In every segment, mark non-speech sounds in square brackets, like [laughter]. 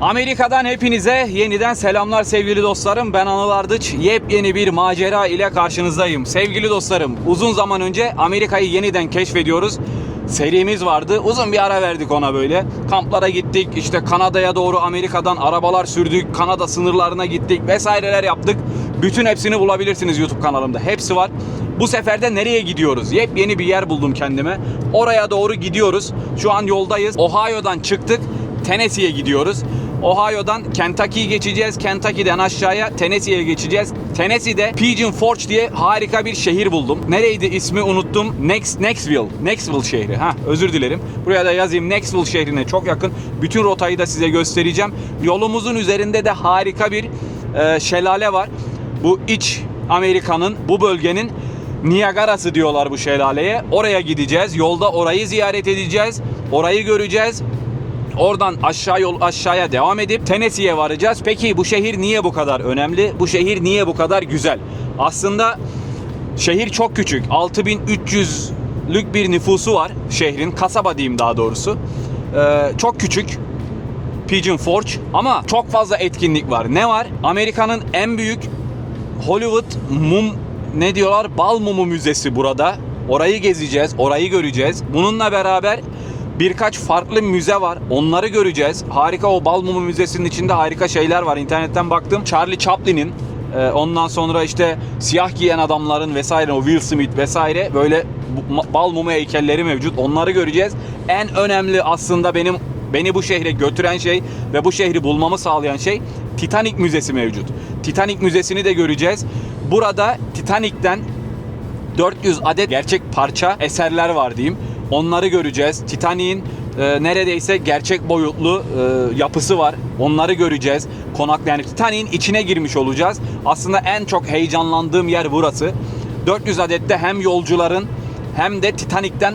Amerika'dan hepinize yeniden selamlar sevgili dostlarım. Ben Anıl Ardıç. Yepyeni bir macera ile karşınızdayım. Sevgili dostlarım, uzun zaman önce Amerika'yı yeniden keşfediyoruz. Serimiz vardı. Uzun bir ara verdik ona böyle. Kamplara gittik. işte Kanada'ya doğru Amerika'dan arabalar sürdük. Kanada sınırlarına gittik vesaireler yaptık. Bütün hepsini bulabilirsiniz YouTube kanalımda. Hepsi var. Bu sefer de nereye gidiyoruz? Yepyeni bir yer buldum kendime. Oraya doğru gidiyoruz. Şu an yoldayız. Ohio'dan çıktık. Tennessee'ye gidiyoruz. Ohio'dan Kentucky'yi geçeceğiz. Kentucky'den aşağıya Tennessee'ye geçeceğiz. Tennessee'de Pigeon Forge diye harika bir şehir buldum. Nereydi ismi unuttum. Next, Nextville. Nextville şehri. Ha, özür dilerim. Buraya da yazayım. Nextville şehrine çok yakın. Bütün rotayı da size göstereceğim. Yolumuzun üzerinde de harika bir e, şelale var. Bu iç Amerika'nın, bu bölgenin Niagara'sı diyorlar bu şelaleye. Oraya gideceğiz. Yolda orayı ziyaret edeceğiz. Orayı göreceğiz. Oradan aşağı yol aşağıya devam edip Tennessee'ye varacağız. Peki bu şehir niye bu kadar önemli? Bu şehir niye bu kadar güzel? Aslında şehir çok küçük. 6300'lük bir nüfusu var şehrin. Kasaba diyeyim daha doğrusu. Ee, çok küçük. Pigeon Forge ama çok fazla etkinlik var. Ne var? Amerika'nın en büyük Hollywood mum ne diyorlar? Bal mumu müzesi burada. Orayı gezeceğiz, orayı göreceğiz. Bununla beraber birkaç farklı müze var. Onları göreceğiz. Harika o bal mumu müzesinin içinde harika şeyler var. İnternetten baktım. Charlie Chaplin'in e, ondan sonra işte siyah giyen adamların vesaire o Will Smith vesaire böyle bal mumu heykelleri mevcut. Onları göreceğiz. En önemli aslında benim beni bu şehre götüren şey ve bu şehri bulmamı sağlayan şey Titanic Müzesi mevcut. Titanic Müzesi'ni de göreceğiz. Burada Titanic'ten 400 adet gerçek parça eserler var diyeyim. Onları göreceğiz. Titanic'in e, neredeyse gerçek boyutlu e, yapısı var. Onları göreceğiz. Konak yani Titanic'in içine girmiş olacağız. Aslında en çok heyecanlandığım yer burası. 400 adette hem yolcuların hem de Titanic'ten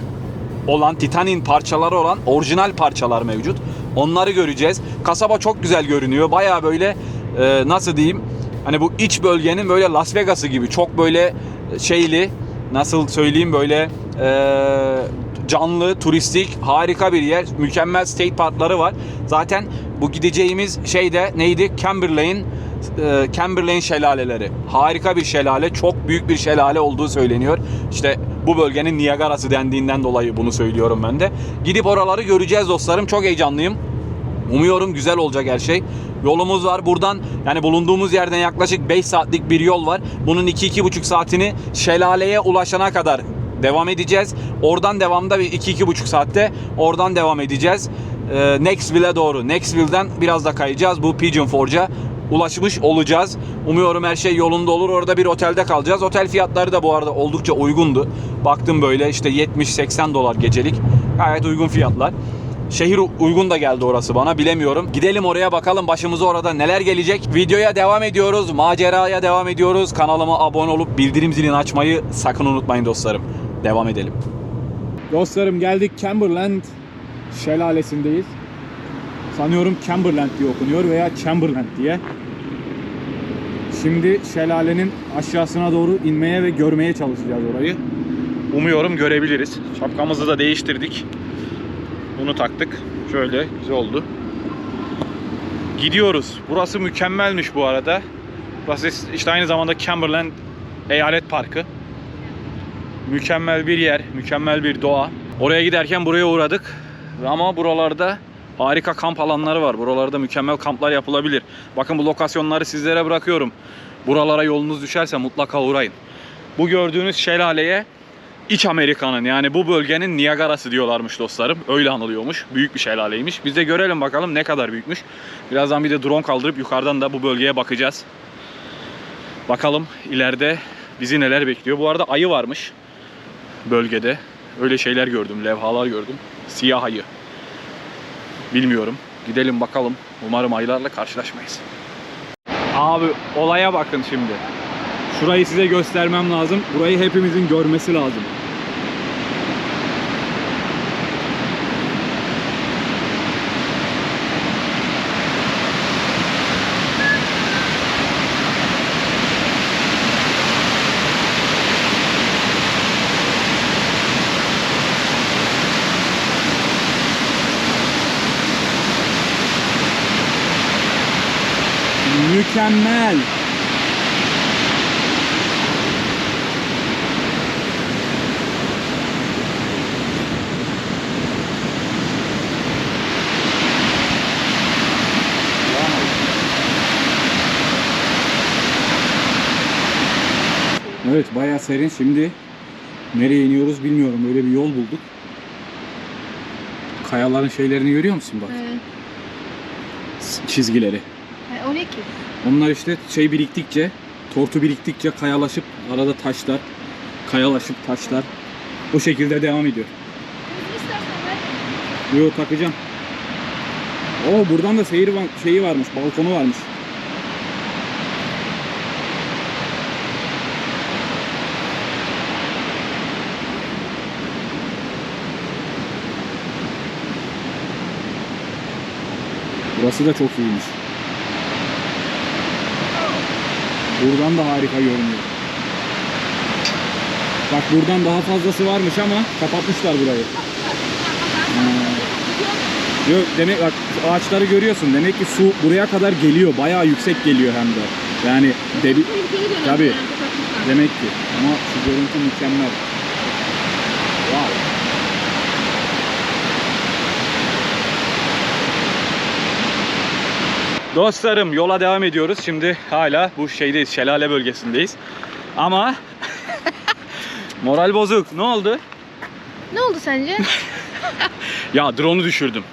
olan Titanic'in parçaları olan orijinal parçalar mevcut. Onları göreceğiz. Kasaba çok güzel görünüyor. Baya böyle e, nasıl diyeyim? Hani bu iç bölgenin böyle Las Vegas'ı gibi çok böyle şeyli nasıl söyleyeyim böyle e, canlı, turistik, harika bir yer. Mükemmel state parkları var. Zaten bu gideceğimiz şey de neydi? Camberlain e, Camberlain şelaleleri. Harika bir şelale, çok büyük bir şelale olduğu söyleniyor. İşte bu bölgenin Niagara'sı dendiğinden dolayı bunu söylüyorum ben de. Gidip oraları göreceğiz dostlarım. Çok heyecanlıyım. Umuyorum güzel olacak her şey. Yolumuz var buradan yani bulunduğumuz yerden yaklaşık 5 saatlik bir yol var. Bunun 2-2,5 saatini şelaleye ulaşana kadar devam edeceğiz. Oradan devamda bir 2-2,5 saatte oradan devam edeceğiz. Ee, Nextville'e doğru. Nextville'den biraz da kayacağız. Bu Pigeon Forge'a ulaşmış olacağız. Umuyorum her şey yolunda olur. Orada bir otelde kalacağız. Otel fiyatları da bu arada oldukça uygundu. Baktım böyle işte 70-80 dolar gecelik. Gayet uygun fiyatlar. Şehir uygun da geldi orası bana bilemiyorum. Gidelim oraya bakalım başımıza orada neler gelecek. Videoya devam ediyoruz. Maceraya devam ediyoruz. Kanalıma abone olup bildirim zilini açmayı sakın unutmayın dostlarım. Devam edelim. Dostlarım geldik Camberland şelalesindeyiz. Sanıyorum Camberland diye okunuyor veya Chamberlain diye. Şimdi şelalenin aşağısına doğru inmeye ve görmeye çalışacağız orayı. Umuyorum görebiliriz. Şapkamızı da değiştirdik. Bunu taktık. Şöyle güzel oldu. Gidiyoruz. Burası mükemmelmiş bu arada. Burası işte aynı zamanda Camberland Eyalet Parkı. Mükemmel bir yer, mükemmel bir doğa. Oraya giderken buraya uğradık. Ama buralarda harika kamp alanları var. Buralarda mükemmel kamplar yapılabilir. Bakın bu lokasyonları sizlere bırakıyorum. Buralara yolunuz düşerse mutlaka uğrayın. Bu gördüğünüz şelaleye İç Amerika'nın yani bu bölgenin Niagara'sı diyorlarmış dostlarım. Öyle anılıyormuş. Büyük bir şelaleymiş. Biz de görelim bakalım ne kadar büyükmüş. Birazdan bir de drone kaldırıp yukarıdan da bu bölgeye bakacağız. Bakalım ileride bizi neler bekliyor. Bu arada ayı varmış bölgede. Öyle şeyler gördüm, levhalar gördüm. Siyah ayı. Bilmiyorum. Gidelim bakalım. Umarım ayılarla karşılaşmayız. Abi olaya bakın şimdi. Şurayı size göstermem lazım. Burayı hepimizin görmesi lazım. Mükemmel. Evet bayağı serin. Şimdi nereye iniyoruz bilmiyorum. Böyle bir yol bulduk. Kayaların şeylerini görüyor musun bak? Evet. Çizgileri. O ne ki? Onlar işte şey biriktikçe, tortu biriktikçe kayalaşıp arada taşlar, kayalaşıp taşlar o şekilde devam ediyor. İstersen ver. Yo takacağım. Oo buradan da seyir şeyi varmış, balkonu varmış. Burası da çok iyiymiş. Buradan da harika görünüyor. Bak buradan daha fazlası varmış ama kapatmışlar burayı. Ha. Yok demek bak ağaçları görüyorsun. Demek ki su buraya kadar geliyor. Bayağı yüksek geliyor hem de. Yani yani, kapatmışlar. demek ki. Ama şu görüntü mükemmel. Wow. Dostlarım yola devam ediyoruz. Şimdi hala bu şeydeyiz. Şelale bölgesindeyiz. Ama [laughs] moral bozuk. Ne oldu? Ne oldu sence? [laughs] Ya drone'u düşürdüm.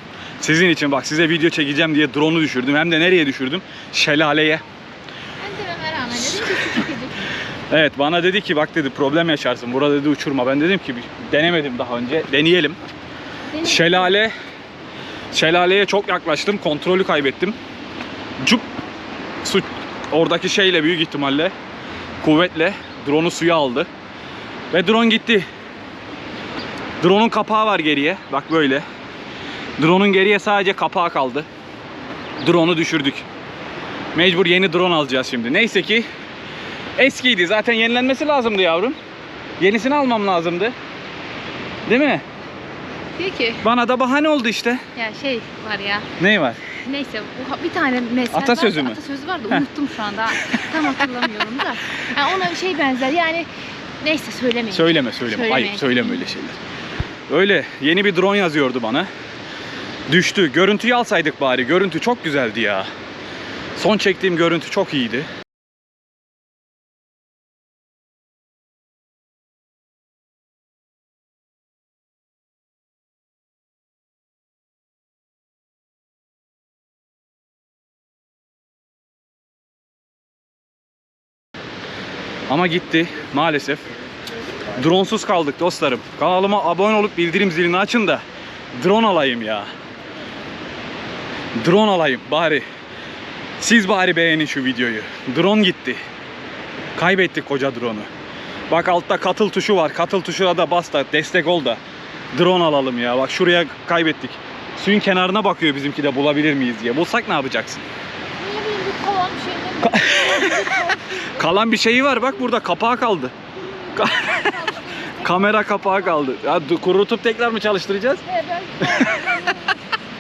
Sizin için bak size video çekeceğim diye drone'u düşürdüm. Hem de nereye düşürdüm? Şelaleye. ben de Ömer dedim ki çekecek. [laughs] Evet bana dedi ki bak dedi problem yaşarsın. Burada dedi uçurma. Ben dedim ki denemedim daha önce. Deneyelim. Deniz- Şelale Şelaleye çok yaklaştım. Kontrolü kaybettim. Cup su oradaki şeyle büyük ihtimalle kuvvetle drone'u suya aldı. Ve drone gitti. Drone'un kapağı var geriye. Bak böyle. Drone'un geriye sadece kapağı kaldı. Drone'u düşürdük. Mecbur yeni drone alacağız şimdi. Neyse ki eskiydi. Zaten yenilenmesi lazımdı yavrum. Yenisini almam lazımdı. Değil mi? Peki. Bana da bahane oldu işte. Ya şey var ya. Ne var? Neyse bu- bir tane mesel Atasözü var, mü? Atasözü var da unuttum şu anda. Tam hatırlamıyorum da. Yani ona şey benzer yani neyse söylemeyin. Söyleme söyleme. Söylemeyin. Ayıp söyleme öyle şeyler. Öyle yeni bir drone yazıyordu bana. Düştü. Görüntüyü alsaydık bari. Görüntü çok güzeldi ya. Son çektiğim görüntü çok iyiydi. Ama gitti maalesef. Dronesuz kaldık dostlarım. Kanalıma abone olup bildirim zilini açın da drone alayım ya. Drone alayım bari. Siz bari beğenin şu videoyu. Drone gitti. Kaybettik koca drone'u. Bak altta katıl tuşu var. Katıl tuşuna da bas da destek ol da. Drone alalım ya. Bak şuraya kaybettik. Suyun kenarına bakıyor bizimki de bulabilir miyiz diye. Bulsak ne yapacaksın? Ne bileyim bir kovan bir şey [laughs] Kalan bir şeyi var bak burada kapağı kaldı. Ka- Kamera kapağı kaldı. Ya kurutup tekrar mı çalıştıracağız? He, belki,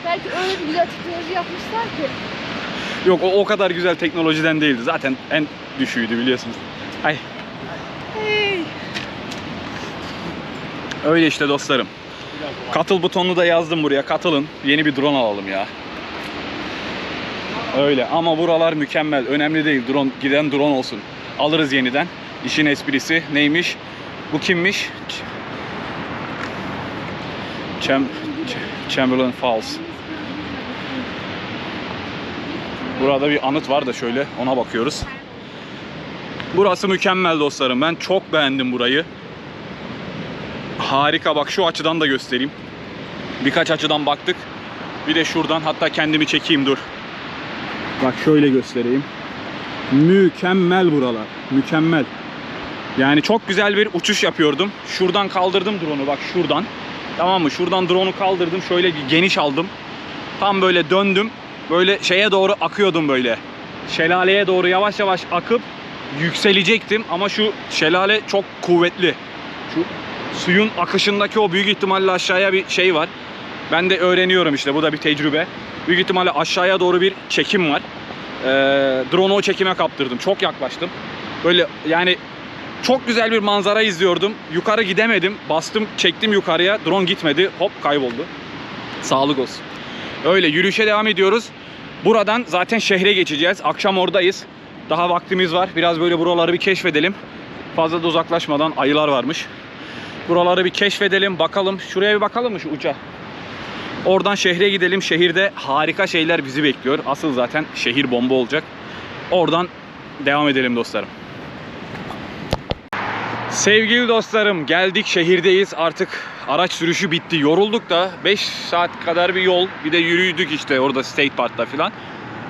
belki öyle bir güzel teknoloji yapmışlar ki. Yok o, o kadar güzel teknolojiden değildi. Zaten en düşüğüydü biliyorsunuz. Ay. Öyle işte dostlarım. Katıl butonunu da yazdım buraya. Katılın. Yeni bir drone alalım ya. Öyle ama buralar mükemmel. Önemli değil. Drone giden drone olsun. Alırız yeniden. İşin esprisi neymiş? Bu kimmiş? Cham Chamberlain Falls. Burada bir anıt var da şöyle ona bakıyoruz. Burası mükemmel dostlarım. Ben çok beğendim burayı. Harika bak şu açıdan da göstereyim. Birkaç açıdan baktık. Bir de şuradan hatta kendimi çekeyim dur. Bak şöyle göstereyim. Mükemmel buralar. Mükemmel. Yani çok güzel bir uçuş yapıyordum. Şuradan kaldırdım drone'u bak şuradan. Tamam mı? Şuradan drone'u kaldırdım. Şöyle geniş aldım. Tam böyle döndüm. Böyle şeye doğru akıyordum böyle. Şelaleye doğru yavaş yavaş akıp yükselecektim ama şu şelale çok kuvvetli. Şu suyun akışındaki o büyük ihtimalle aşağıya bir şey var. Ben de öğreniyorum işte bu da bir tecrübe. Büyük ihtimalle aşağıya doğru bir çekim var. Ee, drone'u çekime kaptırdım. Çok yaklaştım. Böyle yani çok güzel bir manzara izliyordum. Yukarı gidemedim. Bastım, çektim yukarıya. Drone gitmedi. Hop kayboldu. Sağlık olsun. Öyle yürüyüşe devam ediyoruz. Buradan zaten şehre geçeceğiz. Akşam oradayız. Daha vaktimiz var. Biraz böyle buraları bir keşfedelim. Fazla da uzaklaşmadan ayılar varmış. Buraları bir keşfedelim, bakalım. Şuraya bir bakalım mı şu uça? Oradan şehre gidelim. Şehirde harika şeyler bizi bekliyor. Asıl zaten şehir bomba olacak. Oradan devam edelim dostlarım. Sevgili dostlarım geldik şehirdeyiz artık araç sürüşü bitti yorulduk da 5 saat kadar bir yol bir de yürüdük işte orada State Park'ta filan.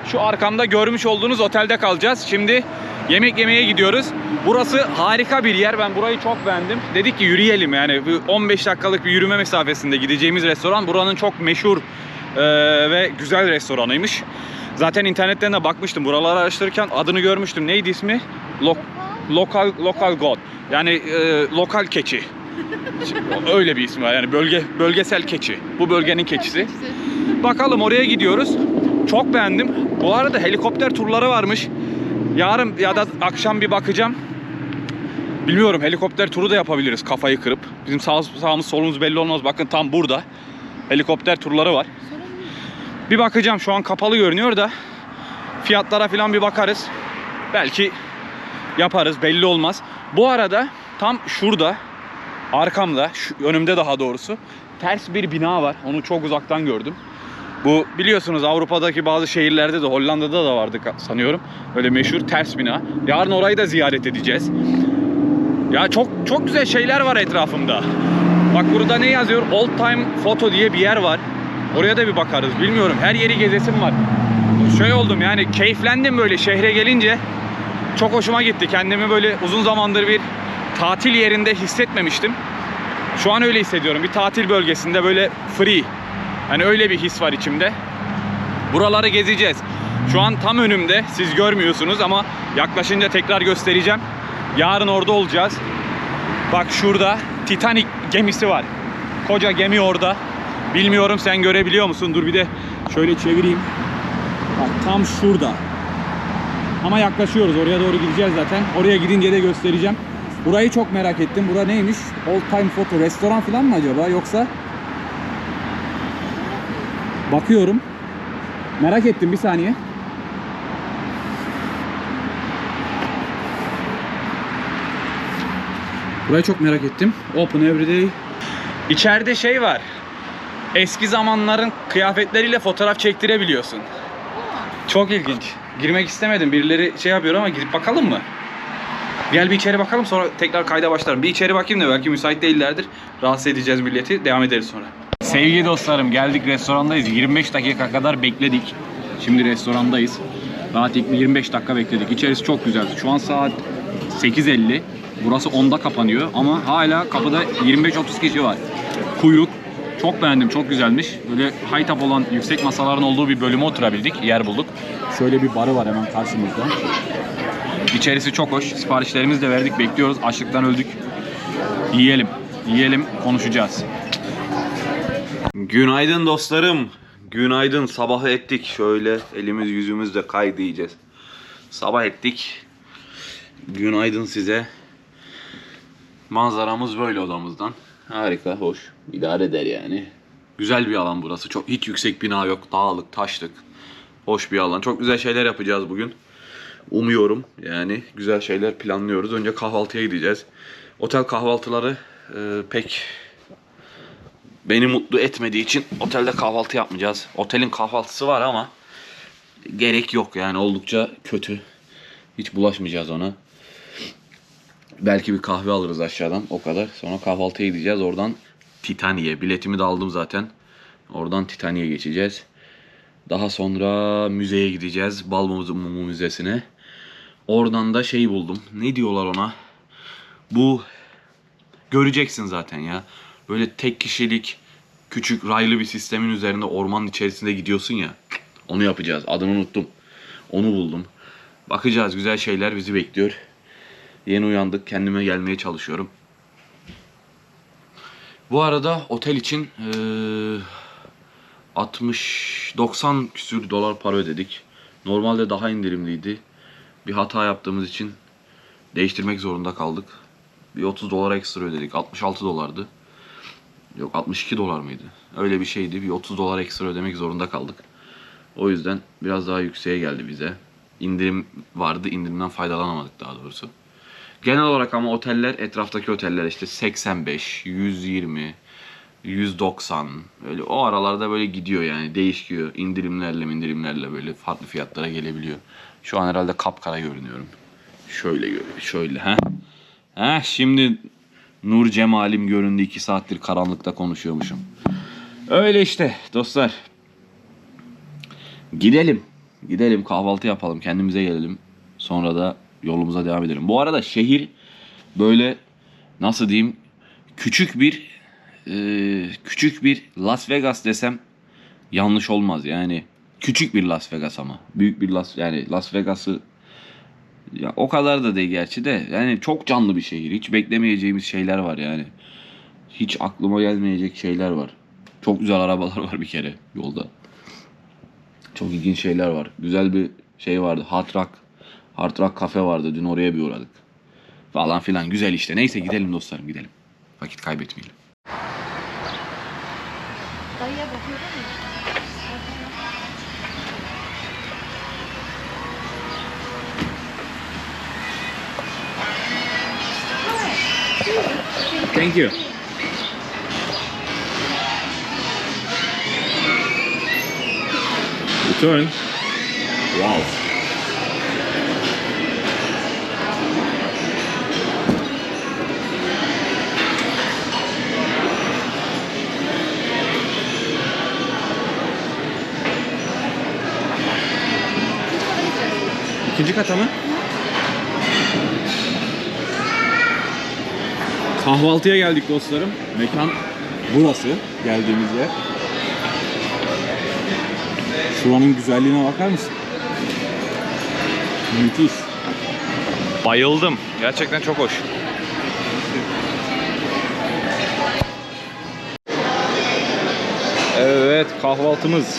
Şu arkamda görmüş olduğunuz otelde kalacağız. Şimdi yemek yemeye gidiyoruz. Burası harika bir yer. Ben burayı çok beğendim. Dedik ki yürüyelim yani. Bir 15 dakikalık bir yürüme mesafesinde gideceğimiz restoran. Buranın çok meşhur e, ve güzel restoranıymış. Zaten internetten de bakmıştım. Buraları araştırırken adını görmüştüm. Neydi ismi? Lok Lokal Lokal God. Yani e, lokal keçi. [laughs] Öyle bir ismi var. Yani bölge bölgesel keçi. Bu bölgenin keçisi. Bakalım oraya gidiyoruz. Çok beğendim. Bu arada helikopter turları varmış. Yarın ya da akşam bir bakacağım. Bilmiyorum helikopter turu da yapabiliriz kafayı kırıp. Bizim sağ, sağımız solumuz belli olmaz. Bakın tam burada. Helikopter turları var. Bir bakacağım şu an kapalı görünüyor da. Fiyatlara falan bir bakarız. Belki yaparız belli olmaz. Bu arada tam şurada arkamda şu, önümde daha doğrusu ters bir bina var. Onu çok uzaktan gördüm. Bu biliyorsunuz Avrupa'daki bazı şehirlerde de Hollanda'da da vardı sanıyorum. Öyle meşhur ters bina. Yarın orayı da ziyaret edeceğiz. Ya çok çok güzel şeyler var etrafımda. Bak burada ne yazıyor? Old Time Photo diye bir yer var. Oraya da bir bakarız. Bilmiyorum. Her yeri gezesim var. Şey oldum yani keyiflendim böyle şehre gelince. Çok hoşuma gitti. Kendimi böyle uzun zamandır bir tatil yerinde hissetmemiştim. Şu an öyle hissediyorum. Bir tatil bölgesinde böyle free. Hani öyle bir his var içimde. Buraları gezeceğiz. Şu an tam önümde. Siz görmüyorsunuz ama yaklaşınca tekrar göstereceğim. Yarın orada olacağız. Bak şurada Titanic gemisi var. Koca gemi orada. Bilmiyorum sen görebiliyor musun? Dur bir de şöyle çevireyim. Bak tam şurada. Ama yaklaşıyoruz. Oraya doğru gideceğiz zaten. Oraya gidince de göstereceğim. Burayı çok merak ettim. Bura neymiş? Old Time Photo. Restoran falan mı acaba? Yoksa Bakıyorum. Merak ettim bir saniye. Burayı çok merak ettim. Open everyday. İçeride şey var. Eski zamanların kıyafetleriyle fotoğraf çektirebiliyorsun. Çok ilginç. Girmek istemedim. Birileri şey yapıyor ama girip bakalım mı? Gel bir içeri bakalım sonra tekrar kayda başlarım. Bir içeri bakayım da belki müsait değillerdir. Rahatsız edeceğiz milleti. Devam ederiz sonra. Sevgili dostlarım geldik restorandayız. 25 dakika kadar bekledik. Şimdi restorandayız. Rahat 25 dakika bekledik. İçerisi çok güzel. Şu an saat 8.50. Burası 10'da kapanıyor ama hala kapıda 25-30 kişi var. Kuyruk. Çok beğendim, çok güzelmiş. Böyle high top olan yüksek masaların olduğu bir bölüme oturabildik, yer bulduk. Şöyle bir barı var hemen karşımızda. İçerisi çok hoş. Siparişlerimizi de verdik, bekliyoruz. Açlıktan öldük. Yiyelim, yiyelim, konuşacağız. Günaydın dostlarım. Günaydın. Sabahı ettik. Şöyle elimiz yüzümüz de kay diyeceğiz. Sabah ettik. Günaydın size. Manzaramız böyle odamızdan. Harika, hoş. İdare eder yani. Güzel bir alan burası. Çok hiç yüksek bina yok. Dağlık, taşlık. Hoş bir alan. Çok güzel şeyler yapacağız bugün. Umuyorum yani güzel şeyler planlıyoruz. Önce kahvaltıya gideceğiz. Otel kahvaltıları e, pek beni mutlu etmediği için otelde kahvaltı yapmayacağız. Otelin kahvaltısı var ama gerek yok yani oldukça kötü. Hiç bulaşmayacağız ona. Belki bir kahve alırız aşağıdan o kadar. Sonra kahvaltıya gideceğiz. Oradan Titaniye. Biletimi de aldım zaten. Oradan Titaniye geçeceğiz. Daha sonra müzeye gideceğiz. Bal Mumu Müzesi'ne. Oradan da şey buldum. Ne diyorlar ona? Bu göreceksin zaten ya. Böyle tek kişilik küçük raylı bir sistemin üzerinde ormanın içerisinde gidiyorsun ya. Onu yapacağız. Adını unuttum. Onu buldum. Bakacağız. Güzel şeyler bizi bekliyor. Yeni uyandık. Kendime gelmeye çalışıyorum. Bu arada otel için eee 60 90 küsür dolar para ödedik. Normalde daha indirimliydi. Bir hata yaptığımız için değiştirmek zorunda kaldık. Bir 30 dolar ekstra ödedik. 66 dolardı. Yok 62 dolar mıydı? Öyle bir şeydi. Bir 30 dolar ekstra ödemek zorunda kaldık. O yüzden biraz daha yükseğe geldi bize. İndirim vardı. indirimden faydalanamadık daha doğrusu. Genel olarak ama oteller etraftaki oteller işte 85, 120, 190 öyle o aralarda böyle gidiyor yani değişiyor. indirimlerle indirimlerle böyle farklı fiyatlara gelebiliyor. Şu an herhalde kapkara görünüyorum. Şöyle şöyle ha. Ha şimdi Nur Cemalim göründü 2 saattir karanlıkta konuşuyormuşum. Öyle işte dostlar. Gidelim. Gidelim kahvaltı yapalım kendimize gelelim. Sonra da yolumuza devam edelim. Bu arada şehir böyle nasıl diyeyim küçük bir e, küçük bir Las Vegas desem yanlış olmaz yani küçük bir Las Vegas ama büyük bir Las yani Las Vegas'ı ya o kadar da değil gerçi de. Yani çok canlı bir şehir. Hiç beklemeyeceğimiz şeyler var yani. Hiç aklıma gelmeyecek şeyler var. Çok güzel arabalar var bir kere yolda. Çok ilginç şeyler var. Güzel bir şey vardı. Hard Rock. Hard Rock kafe vardı. Dün oraya bir uğradık. Falan filan. Güzel işte. Neyse gidelim dostlarım gidelim. Vakit kaybetmeyelim. Dayıya bakıyorum ya. Thank you. Return. Wow. İkinci kata mı? Kahvaltıya geldik dostlarım. Mekan burası. Geldiğimiz yer. Şuranın güzelliğine bakar mısın? Müthiş. Bayıldım. Gerçekten çok hoş. Evet kahvaltımız.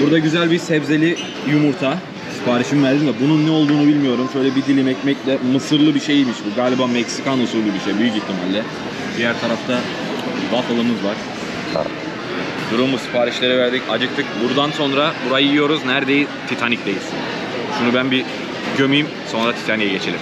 Burada güzel bir sebzeli yumurta. Siparişimi verdim de bunun ne olduğunu bilmiyorum. Şöyle bir dilim ekmekle mısırlı bir şeymiş bu. Galiba Meksikan usulü bir şey büyük ihtimalle. Diğer tarafta waffle'ımız var. Durumu siparişleri verdik. Acıktık. Buradan sonra burayı yiyoruz. Neredeyiz? Titanik'teyiz. Şunu ben bir gömeyim. Sonra Titanik'e geçelim.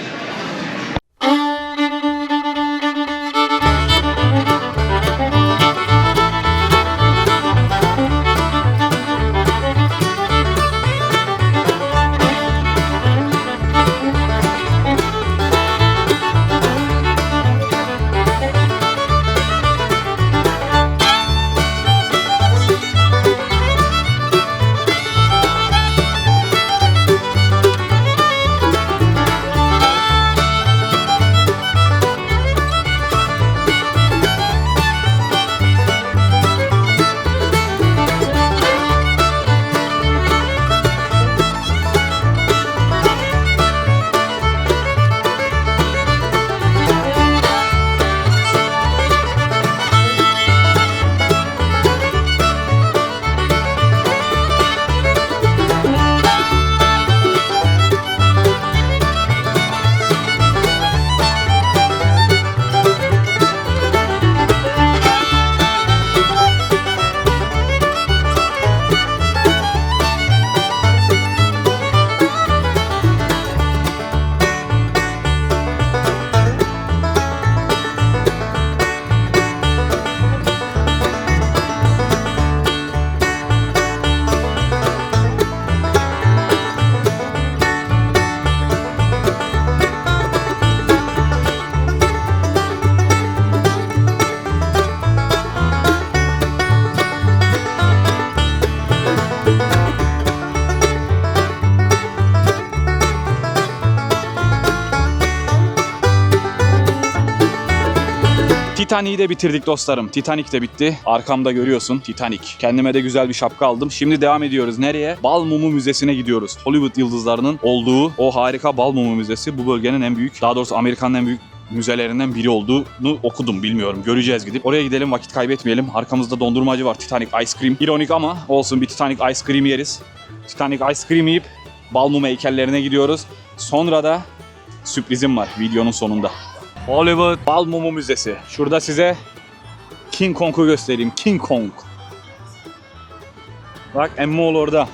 Titanic'i de bitirdik dostlarım. Titanic de bitti. Arkamda görüyorsun Titanic. Kendime de güzel bir şapka aldım. Şimdi devam ediyoruz. Nereye? Bal Mumu Müzesi'ne gidiyoruz. Hollywood yıldızlarının olduğu o harika Bal Mumu Müzesi bu bölgenin en büyük, daha doğrusu Amerika'nın en büyük müzelerinden biri olduğunu okudum bilmiyorum. Göreceğiz gidip. Oraya gidelim vakit kaybetmeyelim. Arkamızda dondurmacı var Titanic Ice Cream. İronik ama olsun bir Titanic Ice Cream yeriz. Titanic Ice Cream yiyip bal mum heykellerine gidiyoruz. Sonra da sürprizim var videonun sonunda. Hollywood Bal Mumu Müzesi. Şurada size King Kong'u göstereyim. King Kong. Bak Emmoğlu orada.